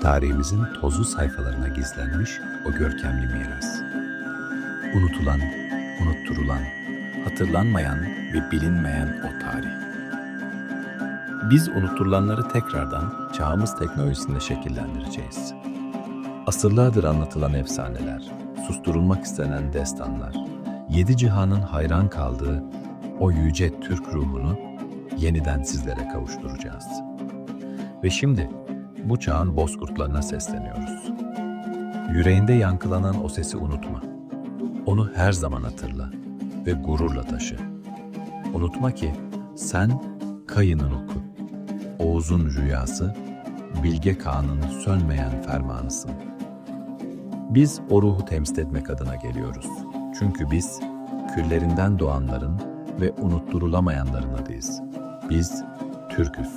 tarihimizin tozlu sayfalarına gizlenmiş o görkemli miras. Unutulan, unutturulan, hatırlanmayan ve bilinmeyen o tarih. Biz unutturulanları tekrardan çağımız teknolojisinde şekillendireceğiz. Asırlardır anlatılan efsaneler, susturulmak istenen destanlar, yedi cihanın hayran kaldığı o yüce Türk ruhunu yeniden sizlere kavuşturacağız. Ve şimdi bu çağın bozkurtlarına sesleniyoruz. Yüreğinde yankılanan o sesi unutma. Onu her zaman hatırla ve gururla taşı. Unutma ki sen Kayı'nın oku, Oğuz'un rüyası, Bilge Kağan'ın sönmeyen fermanısın. Biz o ruhu temsil etmek adına geliyoruz. Çünkü biz küllerinden doğanların ve unutturulamayanların adıyız. Biz Türküz.